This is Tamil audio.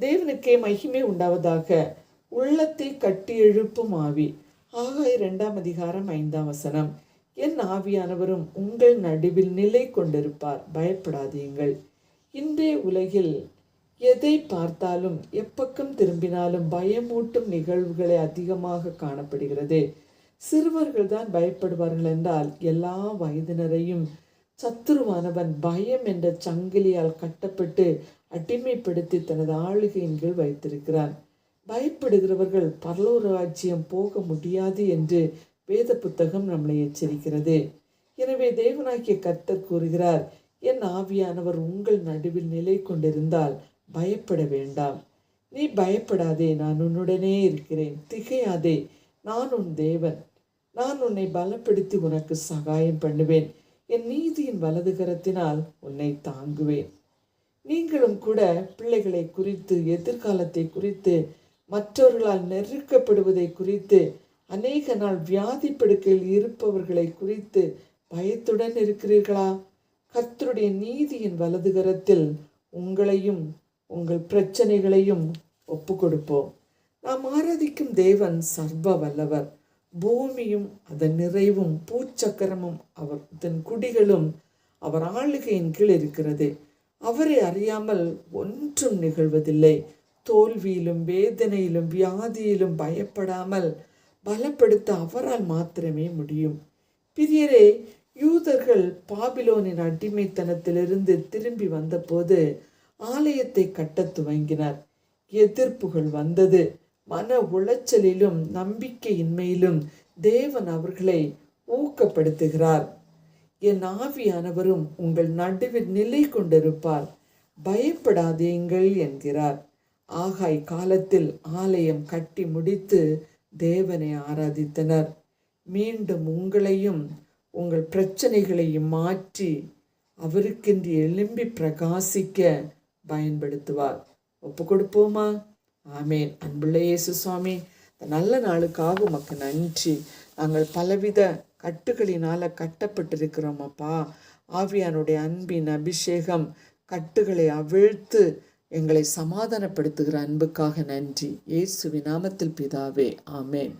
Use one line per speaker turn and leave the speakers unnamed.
தேவனுக்கே மகிமை உண்டாவதாக. உள்ளத்தை கட்டி எழுப்பும் ஆவி. ஆகாய இரண்டாம் அதிகாரம் ஐந்தாம் வசனம். என் ஆவியானவரும் உங்கள் நடுவில் நிலை கொண்டிருப்பார். பயப்படாதீங்கள் இன்றைய உலகில் எதை பார்த்தாலும் எப்பக்கம் திரும்பினாலும் பயமூட்டும் நிகழ்வுகளை அதிகமாக காணப்படுகிறது. சிறுவர்கள் தான் பயப்படுவார்கள் என்றால் எல்லா வயதினரையும் சத்துருவானவன் பயம் என்ற சங்கிலியால் கட்டப்பட்டு அடிமைப்படுத்தி தனது ஆளுகையின் கீழ் வைத்திருக்கிறான். பயப்படுகிறவர்கள் பரலோர ராஜ்யம் போக முடியாது என்று வேத புத்தகம் நம்மளை எச்சரிக்கிறது. எனவே தேவனாகிய கர்த்தர் கூறுகிறார் என் ஆவியானவர் உங்கள் நடுவில் நிலை கொண்டிருந்தால் பயப்பட வேண்டாம். நீ பயப்படாதே நான் உன்னுடனே இருக்கிறேன். திகையாதே நான் உன் தேவன். நான் உன்னை பலப்படுத்தி உனக்கு சகாயம் பண்ணுவேன். என் நீதியின் வலது கரத்தினால் உன்னை தாங்குவேன். நீங்களும் கூட பிள்ளைகளை குறித்து எதிர்காலத்தை குறித்து மற்றவர்களால் நெருக்கப்படுவதை குறித்து அநேக நாள் வியாதி படுக்கையில் இருப்பவர்களை குறித்து பயத்துடன் இருக்கிறீர்களா? கர்த்தருடைய நீதியின் வலதுகரத்தில் உங்களையும் உங்கள் பிரச்சனைகளையும் ஒப்பு கொடுப்போம் நாம் ஆராதிக்கும் தேவன் சர்வ வல்லவர். பூமியும் அதன் நிறைவும் பூச்சக்கரமும் அவர் தன் குடிகளும் அவர் ஆளுகையின் கீழ் இருக்கிறது. அவரை அறியாமல் ஒன்றும் நிகழ்வதில்லை. தோல்வியிலும் வேதனையிலும் வியாதியிலும் பயப்படாமல் பலப்படுத்த அவரால் மாத்திரமே முடியும். பிரியரே யூதர்கள் பாபிலோனின் அடிமைத்தனத்திலிருந்து திரும்பி வந்தபோது ஆலயத்தை கட்டத் துவங்கினார். எதிர்ப்புகள் வந்தது. மன உளைச்சலிலும் நம்பிக்கையின்மையிலும் தேவன் அவர்களை ஊக்கப்படுத்துகிறார். என் ஆவியானவரும் உங்கள் நடுவில் நிலை கொண்டிருப்பார். பயப்படாதீங்கள் என்கிறார். ஆகாய் காலத்தில் ஆலயம் கட்டி முடித்து தேவனை ஆராதித்தனர். மீண்டும் உங்களையும் உங்கள் பிரச்சனைகளையும் மாற்றி அவருக்கென்று எழும்பி பிரகாசிக்க பயன்படுத்துவார். ஒப்பு கொடுப்போமா ஆமேன். அன்புள்ள இயேசு சுவாமி இந்த நல்ல நாளுக்காக உமக்கு நன்றி. நாங்கள் பலவித கட்டுகளினால் கட்டப்பட்டிருக்கிறோம் அப்பா. ஆவியானுடைய அன்பின் அபிஷேகம் கட்டுகளை அவிழ்த்து எங்களை சமாதானப்படுத்துகிற அன்புக்காக நன்றி. இயேசுவின் நாமத்தில் பிதாவே ஆமேன்.